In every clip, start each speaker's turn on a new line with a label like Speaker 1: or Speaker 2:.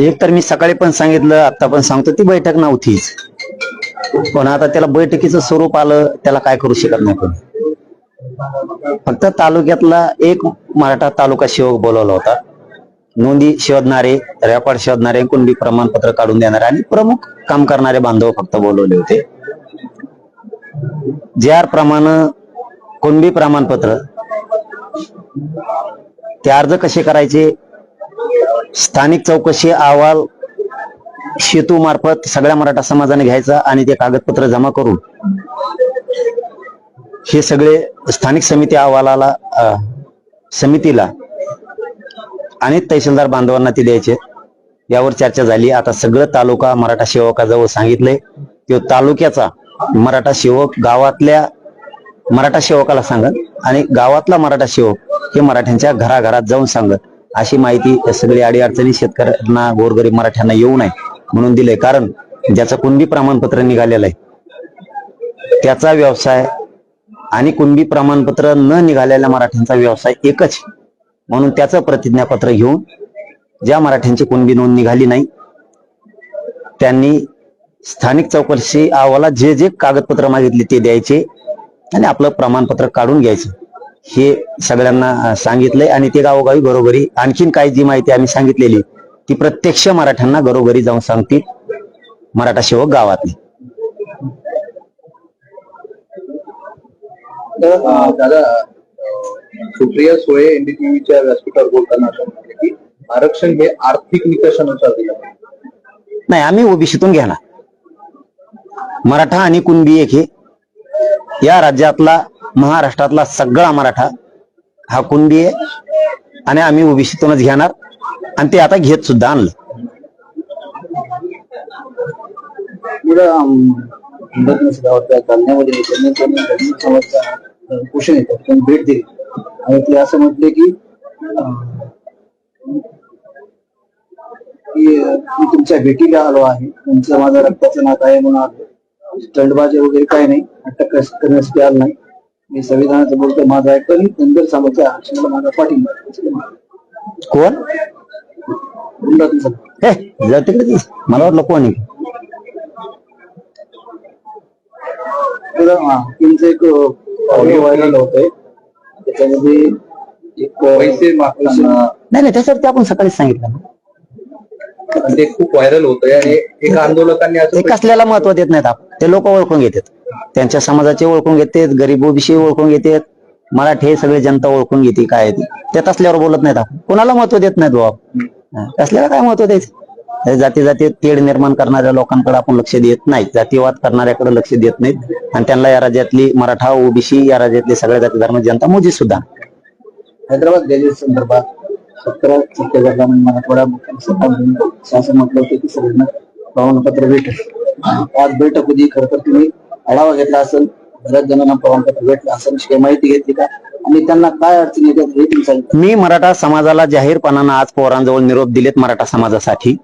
Speaker 1: एक तर मी सकाळी पण सांगितलं आता पण सांगतो ती बैठक नव्हतीच. पण आता त्याला बैठकीचं स्वरूप आलं त्याला काय करू शकत नाही पण फक्त तालुक्यातला एक मराठा तालुका सेवक बोलवला होता. नोंदी शोधणारे रेकॉर्ड शोधणारे कुंडी प्रमाणपत्र काढून देणारे आणि प्रमुख काम करणारे बांधव फक्त बोलवले होते. ज्या प्रमाण प्रमाणे कुणबी प्रमाणपत्र ते अर्ज कसे करायचे स्थानिक चौकशी अहवाल सेतू मार्फत सगळ्या मराठा समाजाने घ्यायचा आणि ते कागदपत्र जमा करून हे सगळे स्थानिक समिती अहवालाला समितीला आणि तहसीलदार बांधवांना ते द्यायचे. यावर चर्चा झाली. आता सगळं तालुका मराठा सेवकाजवळ सांगितलंय. की तालुक्याचा मराठा सेवक गावातल्या मराठा सेवकाला सांगत आणि गावातला मराठा सेवक हे मराठ्यांच्या घराघरात जाऊन सांगत अशी माहिती सगळी अडीअडचणी शेतकऱ्यांना गोरगरीब मराठ्यांना येऊ नये म्हणून दिले कारण ज्याचं कुणबी प्रमाणपत्र निघालेलं आहे त्याचा व्यवसाय आणि कुणबी प्रमाणपत्र न निघालेल्या मराठ्यांचा व्यवसाय एकच म्हणून त्याचं प्रतिज्ञापत्र घेऊन ज्या मराठ्यांची कुणबी नोंद निघाली नाही त्यांनी स्थानिक चौकशी अहवालात जे जे कागदपत्र मागितले ते द्यायचे आणि आपलं प्रमाणपत्र काढून घ्यायचं. हे सगळ्यांना सांगितलंय आणि ते गावोगावी घरोघरी आणखीन काही जी माहिती आम्ही सांगितलेली ती प्रत्यक्ष मराठ्यांना घरोघरी जाऊन सांगतील मराठा सेवक गावातले
Speaker 2: दादा सुप्रिया सुळे एनडीटीव्हीच्या व्यासपीठावर बोलताना असं की आरक्षण हे आर्थिक निकषानुसार दिलं.
Speaker 1: नाही आम्ही ओबीसीतून घेणार मराठा आणि कुणबी एक हे या राज्यातला महाराष्ट्रातला सगळा मराठा हा कुंदी आहे. आणि आम्ही ओबीसीतूनच घेणार. आणि ते आता घेत सुद्धा आणलं.
Speaker 2: पुढं पोषण येतात. भेट दिली आणि ते असं म्हटले की मी तुमच्या भेटीला आलो आहे. तुमचं माझं रक्ताचं नात आहे म्हणून आलो. स्टंटबाजी वगैरे काही नाही. अटक करण्यासाठी आलो नाही. मी संविधानाचं बोलतो माझं ऐकतो आणि धनगर समाजाच्या आरक्षणाला माझा पाठिंबा.
Speaker 1: कोण. हे जा तिकडे. मला वाटलं कोण आहे
Speaker 2: तुमचं एक ऑडिओ व्हायरल होतंय त्याच्यामध्ये एक पैसे
Speaker 1: नाही नाही त्याच्यावरती आपण सकाळीच सांगितलं ना.
Speaker 2: ते खूप व्हायरल होतंय आणि एका आंदोलकांनी
Speaker 1: ते
Speaker 2: असं
Speaker 1: कसल्याला महत्त्व देत नाहीत आपण ते लोक ओळखून घेतात त्यांच्या समाजाचे ओळखून घेतात गरीब ओबीसी ओळखून घेतात मराठी हे सगळे जनता ओळखून घेते काय आहे ते. तसल्यावर बोलत नाहीत आपण. कोणाला महत्त्व देत नाहीत बाबा तसल्याला काय महत्त्व द्यायचं? जाती जाती तेढ निर्माण करणाऱ्या लोकांकडे आपण लक्ष देत नाही. जातीवाद करणाऱ्याकडे लक्ष देत नाहीत. आणि त्यांना या राज्यातली मराठा ओबीसी या राज्यातली सगळ्या जाती धर्म जनता मोजी सुद्धा.
Speaker 2: हैदराबाद गॅजेट संदर्भात सत्तर मराठवाडा शासन म्हटलं होतं की सगळ्यांना प्रमाणपत्र भेटेल. आज बैठक होती. खरं तर तुम्ही आढावा घेतला असेल बऱ्याच जणांना प्रमाणपत्र भेटलं असेल अशी काही माहिती घेतली का? आणि त्यांना काय अडचणी येतात हे तुम्ही सांगितलं.
Speaker 1: मी मराठा समाजाला जाहीरपणानं आज पोरांजवळ निरोप दिलेत मराठा समाजासाठी.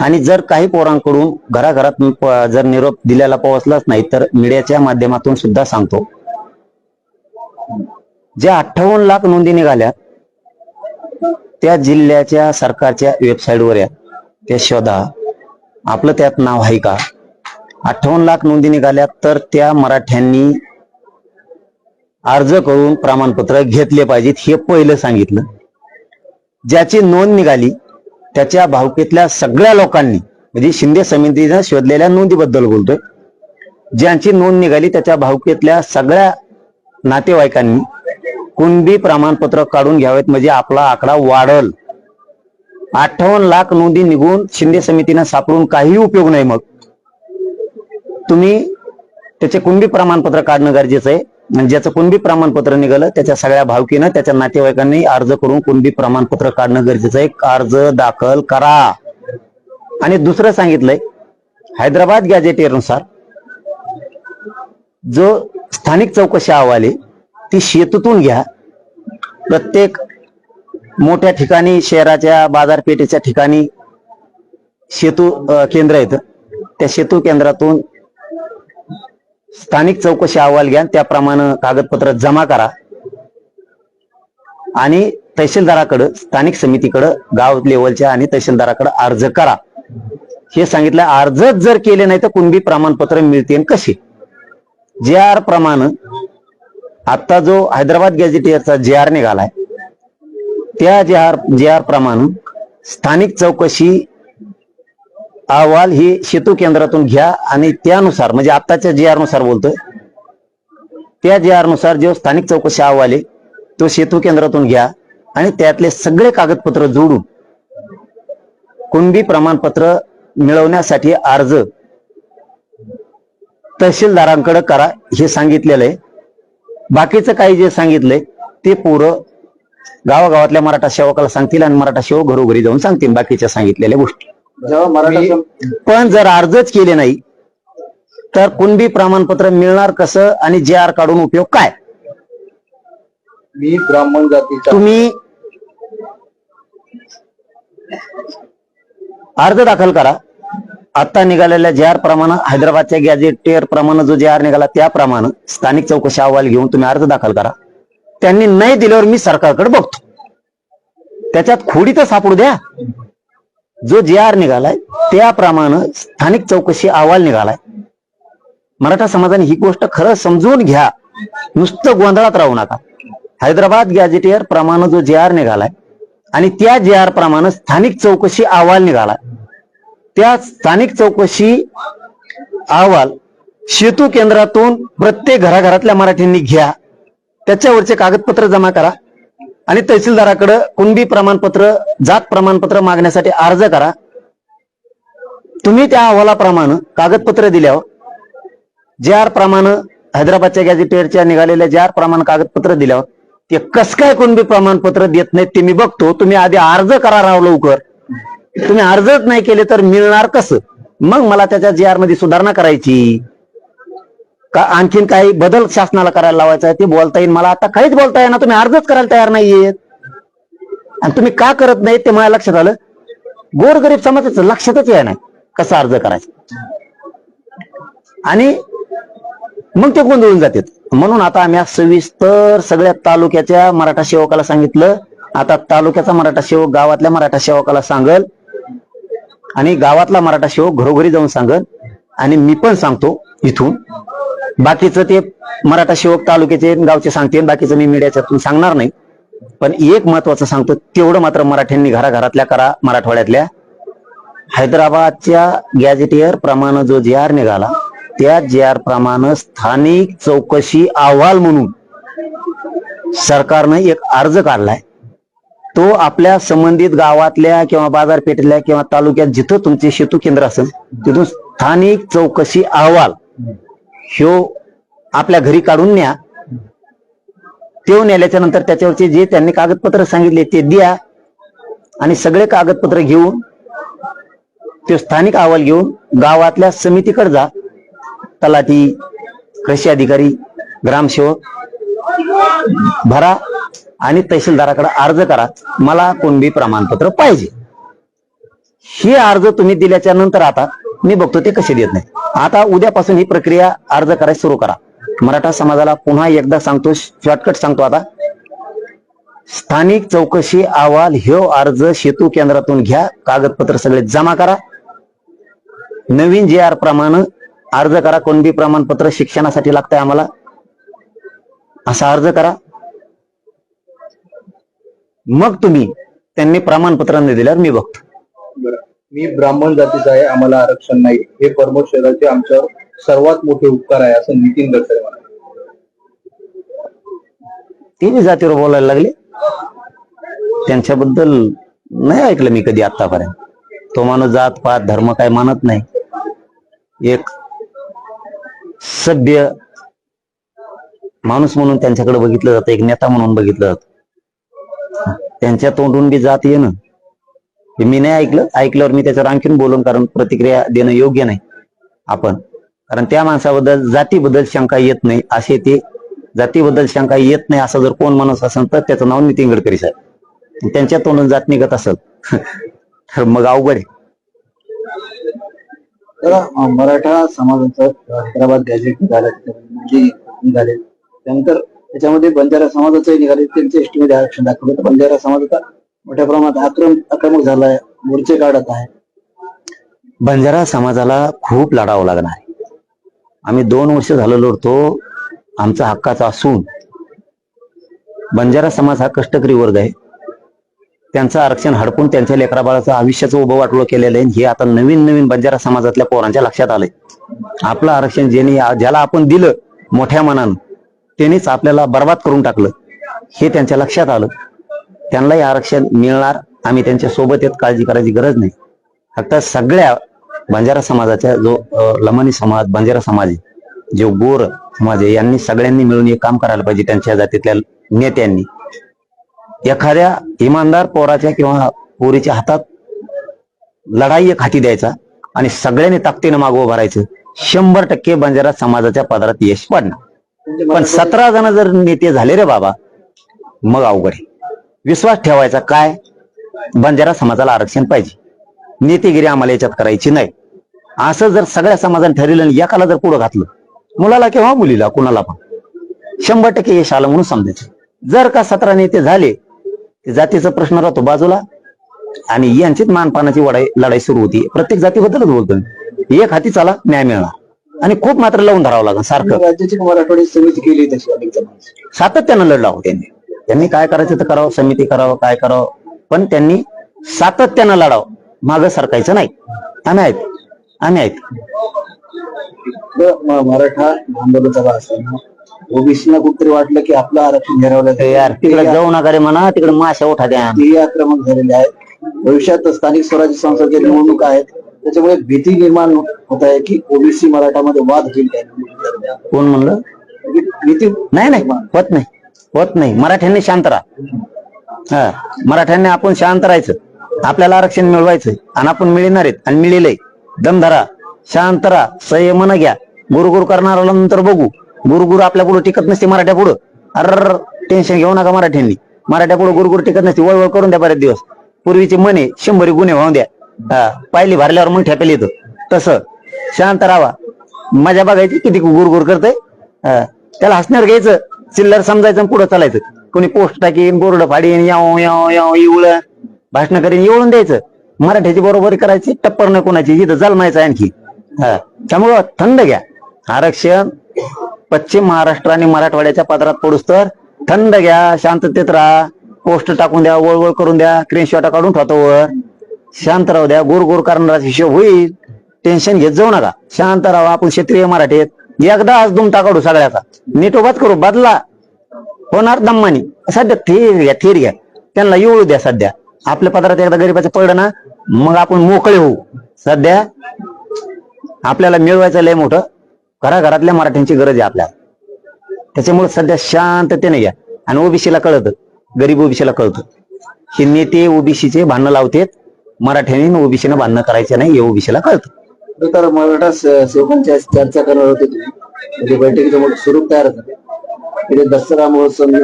Speaker 1: आणि जर काही पोरांकडून घराघरात जर निरोप दिलेला पोहोचलाच नाही तर मीडियाच्या माध्यमातून सुद्धा सांगतो. ज्या अठ्ठावन्न लाख नोंदी निघाल्या त्या जिल्ह्याच्या सरकारच्या वेबसाईटवर या. त्या शोधा. आपलं त्यात नाव आहे का? अठ्ठावन्न लाख नोंदी निघाल्या तर त्या मराठ्यांनी अर्ज करून प्रमाणपत्र घेतले पाहिजेत हे पहिलं सांगितलं. ज्याची नोंद निघाली त्याच्या भावकीतल्या सगळ्या लोकांनी म्हणजे शिंदे समितीनं शोधलेल्या नोंदीबद्दल बोलतोय ज्यांची नोंद निघाली त्याच्या भावकीतल्या सगळ्या नातेवाईकांनी कुणबी प्रमाणपत्र काढून घ्यावेत म्हणजे आपला आकडा वाढल. अठ्ठावन्न लाख नोंदी निघून शिंदे समितीनं सापडून काही उपयोग नाही मग. तुम्ही त्याचे कुणबी प्रमाणपत्र काढणं गरजेचं आहे. म्हणजे ज्याचं कुणबी प्रमाणपत्र निघालं त्याच्या सगळ्या भावकीनं त्याच्या नातेवाईकांनी अर्ज करून कुणबी प्रमाणपत्र काढणं गरजेचं आहे. अर्ज दाखल करा. आणि दुसरं सांगितलंय हैदराबाद गॅजेटेनुसार जो स्थानिक चौकशी अहवाल आहे ती शेतूतून घ्या. प्रत्येक मोठ्या ठिकाणी शहराच्या बाजारपेठेच्या ठिकाणी सेतू केंद्र आहेत. त्या शेतू केंद्रातून स्थानिक चौकशी अहवाल घ्या त्याप्रमाणे कागदपत्र जमा करा. आणि तहसीलदाराकडं स्थानिक समितीकडं गाव लेवलच्या आणि तहसीलदाराकडे अर्ज करा. हे सांगितलं अर्जच जर केले नाही तर कुणबी प्रमाणपत्र मिळतील कसे जे आर प्रमाण आता जो हैदराबाद गॅझेटियरचा जे आर निघालाय त्या जे आर जे आर प्रमाण स्थानिक चौकशी अहवाल ही सेतू केंद्रातून घ्या आणि त्यानुसार म्हणजे आत्ताच्या जे आरनुसार बोलतोय त्या जे आरनुसार जो स्थानिक चौकशी अहवाल आहे तो सेतू केंद्रातून घ्या आणि त्यातले सगळे कागदपत्र जोडून कुणबी प्रमाणपत्र मिळवण्यासाठी अर्ज तहसीलदारांकडे करा हे सांगितलेलं आहे. बाकीचं काही जे सांगितलंय ते पोरं गावागावातल्या मराठा सेवकाला सांगतील आणि मराठा सेवक घरोघरी जाऊन सांगतील बाकीच्या सांगितलेल्या गोष्टी.
Speaker 2: जेव्हा मराठा सम-
Speaker 1: पण जर अर्जच केले नाही तर कुणबी प्रमाणपत्र मिळणार कसं आणि जे आर काढून उपयोग काय?
Speaker 2: मी ब्राह्मण जातीचा
Speaker 1: तुम्ही अर्ज दाखल करा. आता निघालेल्या जे आर प्रमाणे हैदराबादच्या गॅजेटियर प्रमाणे जो जे आर निघाला त्याप्रमाणे स्थानिक चौकशी अहवाल घेऊन तुम्ही अर्ज दाखल करा. त्यांनी नाही दिल्यावर मी सरकारकडे बघतो. त्याच्यात खोडी तर सापडू द्या. जो जे आर निघालाय त्याप्रमाणे स्थानिक चौकशी अहवाल निघालाय. मराठा समाजाने ही गोष्ट खरं समजून घ्या. नुसतं गोंधळात राहू नका. हैदराबाद गॅजेटियर प्रमाणे जो जे आर निघालाय आणि त्या जे आर प्रमाणे स्थानिक चौकशी अहवाल निघालाय. त्या स्थानिक चौकशी अहवाल सेतू केंद्रातून प्रत्येक घराघरातल्या मराठींनी घ्या. त्याच्यावरचे कागदपत्र जमा करा. आणि तहसीलदाराकडे कुणबी प्रमाणपत्र जात प्रमाणपत्र मागण्यासाठी अर्ज करा. तुम्ही त्या अहवालाप्रमाणे कागदपत्र दिल्यावर हो. जे आर प्रमाण हैदराबादच्या गॅझेटेअरच्या निघालेल्या जे आर प्रमाण कागदपत्र दिल्यावर हो. ते कस काय कुणबी प्रमाणपत्र देत नाहीत ते मी बघतो. तुम्ही आधी अर्ज करा राव लवकर. तुम्ही अर्जच नाही केले तर मिळणार कसं? मग मला त्याच्या जे आरमध्ये सुधारणा करायची. का आणखीन काही बदल शासनाला करायला लावायचा आहे ते बोलता येईल. मला आता काहीच बोलता येणार तुम्ही अर्जच करायला तयार नाहीयेत. आणि तुम्ही का करत नाही ते माझ्या लक्षात आलं. गोरगरीब समाजाचं लक्षातच या नाही कसा अर्ज करायचा. आणि मग ते गोंधळून जातात. म्हणून आता आम्ही सविस्तर सगळ्या तालुक्याच्या मराठा सेवकाला सांगितलं. आता तालुक्याचा मराठा सेवक गावातल्या मराठा सेवकाला सांगल. आणि गावातला मराठा सेवक घरोघरी जाऊन सांगल. आणि मी पण सांगतो इथून. बाकीचं ते मराठा शिवक तालुक्याचे गावचे सांगते बाकीचं मी मीडियाच्यातून सांगणार नाही. पण एक महत्वाचं सांगतो तेवढं मात्र मराठ्यांनी घराघरातल्या करा मराठवाड्यातल्या. हैदराबादच्या गॅजेटियर प्रमाणे जो जे आर निघाला त्या जे आर प्रमाणे स्थानिक चौकशी अहवाल म्हणून सरकारनं एक अर्ज काढलाय. तो आपल्या संबंधित गावातल्या किंवा बाजारपेठेतल्या किंवा तालुक्यात जिथं तुमचे सेतू केंद्र असेल तिथून स्थानिक चौकशी अहवाल ह्यो आपल्या घरी काढून न्या. तेव नेल्याच्या नंतर त्याच्यावरचे जे त्यांनी कागदपत्र सांगितले ते द्या. आणि सगळे कागदपत्र घेऊन ते स्थानिक अहवाल घेऊन गावातल्या समितीकडे जा. तलाठी कृषी अधिकारी ग्रामसेवक भरा आणि तहसीलदाराकडे अर्ज करा. मला कुणबी प्रमाणपत्र पाहिजे. हे अर्ज तुम्ही दिल्याच्या नंतर आता मी बघतो ते कसे देत नाही आता उद्यापासून ही प्रक्रिया अर्ज करायला सुरू करा. मराठा समाजाला पुन्हा एकदा सांगतो शॉर्टकट सांगतो आता. स्थानिक चौकशी अहवाल ह्यो अर्ज सेतू केंद्रातून घ्या कागदपत्र सगळे जमा करा. नवीन जे आर प्रमाण अर्ज करा कोणबी प्रमाणपत्र शिक्षणासाठी लागतंय आम्हाला. असा अर्ज करा. मग तुम्ही त्यांनी प्रमाणपत्र न दिल्यावर मी बघतो.
Speaker 2: मी ब्राह्मण जातीचा आहे आम्हाला आरक्षण नाही. हे प्रमोद शहराचे आमच्यावर सर्वात मोठे उपकार आहे असं नितीन गडकरी म्हणाले.
Speaker 1: तिन्ही जातीवर बोलायला लागले त्यांच्याबद्दल नाही ऐकलं मी कधी आतापर्यंत. तो माणूस जात पात धर्म काय मानत नाही. एक सभ्य माणूस म्हणून त्यांच्याकडे बघितलं जातं एक नेता म्हणून बघितलं जात. त्यांच्या तोंडून बी जात येणं. हे मी नाही ऐकलं. ऐकल्यावर मी त्याच्यावर आणखीन बोलून कारण प्रतिक्रिया देणं योग्य नाही आपण. कारण त्या माणसाबद्दल जातीबद्दल शंका येत नाही. असे ते जातीबद्दल शंका येत नाही असं जर कोण माणूस असेल तर त्याचं नाव नितीन गडकरी साहेब. त्यांच्या तोंडून जात निघत असेल. तर मग अवघड आहे.
Speaker 2: मराठा समाजाचं हैदराबाद गॅजेट निघालं म्हणजे निघाले. त्यानंतर त्याच्यामध्ये बंजारा समाजाचं निघाले. त्यांचे एसटीमध्ये आरक्षण दाखवलं. तर बंजारा समाजाचा मोठ्या प्रमाणात आक्रमक आक्रमक झालाय मोर्चे काढत आहे.
Speaker 1: बंजारा समाजाला खूप लढावं लागणार आहे. आम्ही दोन वर्ष झालं लढतो आमचा हक्काचा असून. बंजारा समाज हा कष्टकरी वर्ग आहे. त्यांचं आरक्षण हडपून त्यांच्या लेकरा बाळाचं आयुष्याचं उभं वाटलं केलेलं आहे हे आता नवीन नवीन बंजारा समाजातल्या पोरांच्या लक्षात आलंय. आपलं आरक्षण ज्याने ज्याला आपण दिलं मोठ्या मनानं त्यानेच आपल्याला बर्बाद करून टाकलं. हे त्यांच्या लक्षात आलं. त्यांनाही आरक्षण मिळणार. आम्ही त्यांच्यासोबत येत काळजी करायची गरज नाही. फक्त सगळ्या बंजारा समाजाच्या जो लमणी लमानी समाज बंजारा समाज जो गोर समाज आहे यांनी सगळ्यांनी मिळून एक काम करायला पाहिजे त्यांच्या जातीतल्या नेत्यांनी. एखाद्या इमानदार पोराच्या किंवा पोरीच्या हातात लढाई एक हाती द्यायचा आणि सगळ्यांनी ताकदीनं मागं उभं राहायचं शंभर टक्के बंजारा समाजाच्या पदरात यश पडणार. पण सतरा जण जर नेते झाले रे बाबा मग अवघड आहे. विश्वास ठेवायचा काय? बंजारा समाजाला आरक्षण पाहिजे. नेतेगिरी आम्हाला याच्यात करायची नाही. असं जर सगळ्या समाजाने ठरवलं आणि एकाला जर पुढं घातलं मुलाला किंवा मुलीला कुणाला पण शंभर टक्के यश आलं म्हणून समजायचं. जर का सतरा नेते झाले ते जातीचा प्रश्न राहतो बाजूला आणि यांचीच मानपानाची वडाई लढाई सुरू होती. प्रत्येक जातीबद्दलच बोलतो मी. एक हाती चला न्याय मिळणार. आणि खूप मात्र लावून धरावं लागेल सारखं.
Speaker 2: राज्याची मराठवाडी समिती केली तशी अनेक जणांची.
Speaker 1: सातत्यानं लढला हो त्यांनी. त्यांनी काय करायचं तर करावं समिती करावं काय करावं. पण त्यांनी सातत्यानं लढावं. मागं सरकायचं नाही. आम्ही आहेत. आम्ही आहेत.
Speaker 2: मराठा आंदोलनाचा भाग असताना ओबीसीला कुठतरी वाटलं की आपलं आरक्षण
Speaker 1: ते
Speaker 2: ठरवलं
Speaker 1: यार तिकडे जाऊ नका रे म्हणा तिकडे माशा उठा द्या.
Speaker 2: तेही आक्रमक झालेले आहेत भविष्यात स्थानिक स्वराज्य संस्थांच्या निवडणुका आहेत त्याच्यामुळे भीती निर्माण होत आहे की ओबीसी मराठामध्ये वाद होईल.
Speaker 1: कोण म्हणलं?
Speaker 2: भीती
Speaker 1: नाही नाही. होत नाही. होत नाही. मराठ्यांनी शांत राहा. हा. मराठ्यांनी आपण शांत राहायचं. आपल्याला आरक्षण मिळवायचं आणि आपण मिळणार आहेत आणि मिळेल दम धरा. शांत राहा. संयमन घ्या. गुरुगुरु करणारा नंतर बघू. गुरुगुरु आपल्या पुढे टिकत नसते मराठ्या पुढं अर टेन्शन घेऊ नका मराठ्यांनी. मराठ्या पुढे गुरुगुरु टिकत नसते. वळवळ करून द्या बरेच दिवस. पूर्वीचे मने शंभरी गुन्हे वाहून द्या. हा. पायली भरल्यावर मग ठेपेल येतं. तसं. शांत राहावा मजा बघायची किती गुरगुर करतय. त्याला हसण्यावर घ्यायचं. चिल्लर समजायचं आणि पुढं चालायचं. कोणी पोस्ट टाकीन बोर्ड फाडीन याव याव याव इवळ भाषण करीन येऊन द्यायचं. मराठ्याची बरोबरी करायची टप्पर न कोणाची जिथं जलमायचं आणखी. हा. त्यामुळं थंड घ्या. आरक्षण पश्चिम महाराष्ट्र आणि मराठवाड्याच्या पदरात पडूस तर थंड घ्या शांततेत राहा. पोस्ट टाकून द्या वळवळ करून द्या स्क्रीनशॉट काढून ठेवतो वर. शांत राहू द्या गोर गोर करणारा हिशोब होईल. टेन्शन घेत जाऊ नका. शांत राहा आपण क्षेत्रीय मराठीत एकदा आज दुमता काढू सगळ्याचा. नीटोबात करू बदला. होणार दम्मानी. सध्या थेर घ्या थेर घ्या. त्यांना येऊ द्या सध्या. आपल्या पदरात एकदा गरीबाचं पडलं ना मग आपण मोकळे होऊ. सध्या आपल्याला मिळवायचं लय मोठं. घराघरातल्या मराठ्यांची गरज आहे आपल्याला. त्याच्यामुळे सध्या शांततेने घ्या. आणि ओबीसीला कळतं. गरीब ओबीसीला कळतं. हे नेते ओबीसीचे भांडणं लावतेत. मराठ्यांनी ओबीसीनं भांडणं करायचे नाही हे ओबीसीला कळतं.
Speaker 2: खरं तर मराठा सेवकांच्या चर्चा करणार होते तुम्ही म्हणजे बैठकीचं मोठं स्वरूप तयार झालं इथे दसरा महोत्सव म्हणजे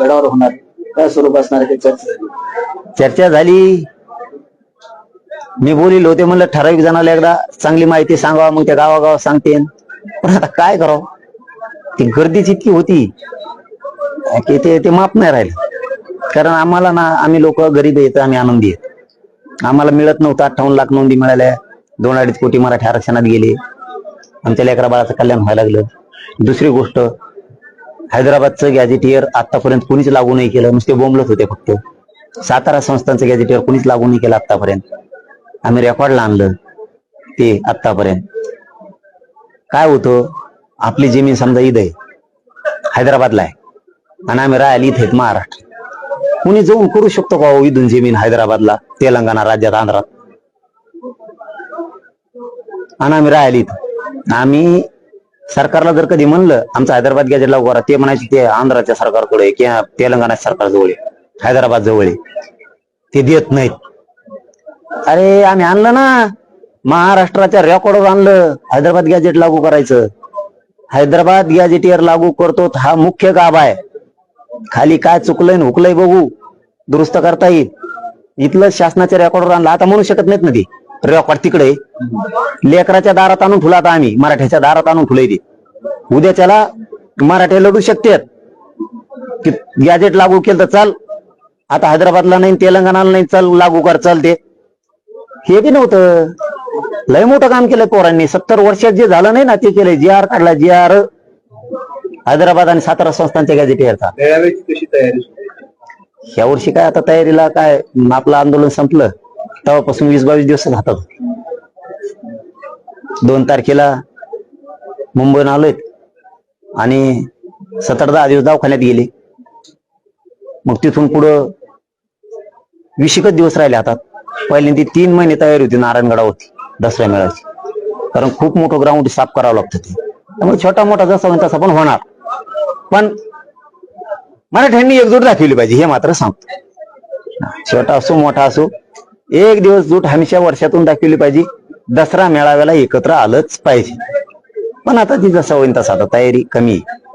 Speaker 2: गडावर होणार. काय स्वरूप असणार आहे चर्चा झाली.
Speaker 1: चर्चा झाली. मी बोलील होते म्हणलं ठराविक जणाला एकदा चांगली माहिती सांगावा मग त्या गावागाव सांगते. पण आता काय करावं? ती गर्दीच इतकी होती. की ते ते माप नाही राहिलं. कारण आम्हाला ना आम्ही लोक गरीब आहेत आम्ही आनंदी आहेत. आम्हाला मिळत नव्हतं अठ्ठावन्न लाख नोंदी मिळाल्या. दोन अडीच कोटी मराठी आरक्षणात गेले. आमच्या लेकरा बाळाचं कल्याण व्हायला लागलं. दुसरी गोष्ट हैदराबादचं गॅजेटियर आतापर्यंत कुणीच लागू नाही केलं. नुसते बोंबलत होते फक्त. सातारा संस्थांचं गॅजेटियर कुणीच लागू नाही केलं आतापर्यंत आम्ही रेकॉर्डला आणलं ते आतापर्यंत काय होतं? आपली जमीन समजा इथं आहे. हैदराबादला आहे. आणि आम्ही राहायला इथे महाराष्ट्र. कुणी जाऊन करू शकतो का हो इथून जमीन हैदराबादला तेलंगणा राज्यात आंध्रात? आणि आम्ही राहिली आम्ही सरकारला जर कधी म्हणलं आमचं हैदराबाद गॅजेट लागू करा ते म्हणायचे ते आंध्राच्या सरकारकडे किंवा तेलंगणा सरकार जवळ हैदराबाद जवळ आहे. ते देत नाहीत. अरे आम्ही आणलं ना. महाराष्ट्राच्या रेकॉर्डवर आणलं. हैदराबाद गॅजेट लागू करायचं. हैदराबाद गॅजेटियर लागू करतो हा मुख्य गाभ आहे. खाली काय चुकलंय न हुकलंय बघू. दुरुस्त करता येईल. इथलं शासनाच्या रेकॉर्डवर आणलं. आता म्हणू शकत नाहीत ना ती. रेकॉर्ड तिकडे लेकराच्या दारात आणून ठुला आता आम्ही. मराठ्याच्या दारात आणून ठुलय ते. उद्या त्याला मराठे लढू शकतात की गॅजेट लागू केलं तर चाल. आता हैदराबादला नाही तेलंगणाला नाही चाल लागू कर चालते हे बी नव्हतं. लय मोठं काम केलंय पोरांनी. सत्तर वर्षात जे झालं नाही ना ते केलंय. जी आर काढला जी आर. हैदराबाद आणि सातारा संस्थांच्या गॅजेट
Speaker 2: मेळाव्याची कशी तयारी?
Speaker 1: ह्या वर्षी काय आता तयारीला काय? आपलं आंदोलन संपलं. तेव्हापासून वीस बावीस दिवस राहतात. दोन तारखेला मुंबईहून आलोय. आणि सतरा दहा दिवस दवाखान्यात गेले. मग तिथून पुढं वीस एकच दिवस राहिले हातात पहिल्यांदा तीन महिने तयारी होती नारायणगडावरती दसऱ्या मेळाची कारण खूप मोठं ग्राउंड साफ करावं लागतं ते. त्यामुळे छोटा मोठा जसा होईल तसा पण होणार. पण मराठ्यांनी एकजूट दाखवली पाहिजे हे मात्र सांगतो. छोटा असो मोठा असो एक दिवस जूट हमेशा वर्षातून दाखवली पाहिजे. दसरा मेळाव्याला एकत्र आलंच पाहिजे. पण आता ती जसा होईल तसा आता तयारी कमी आहे.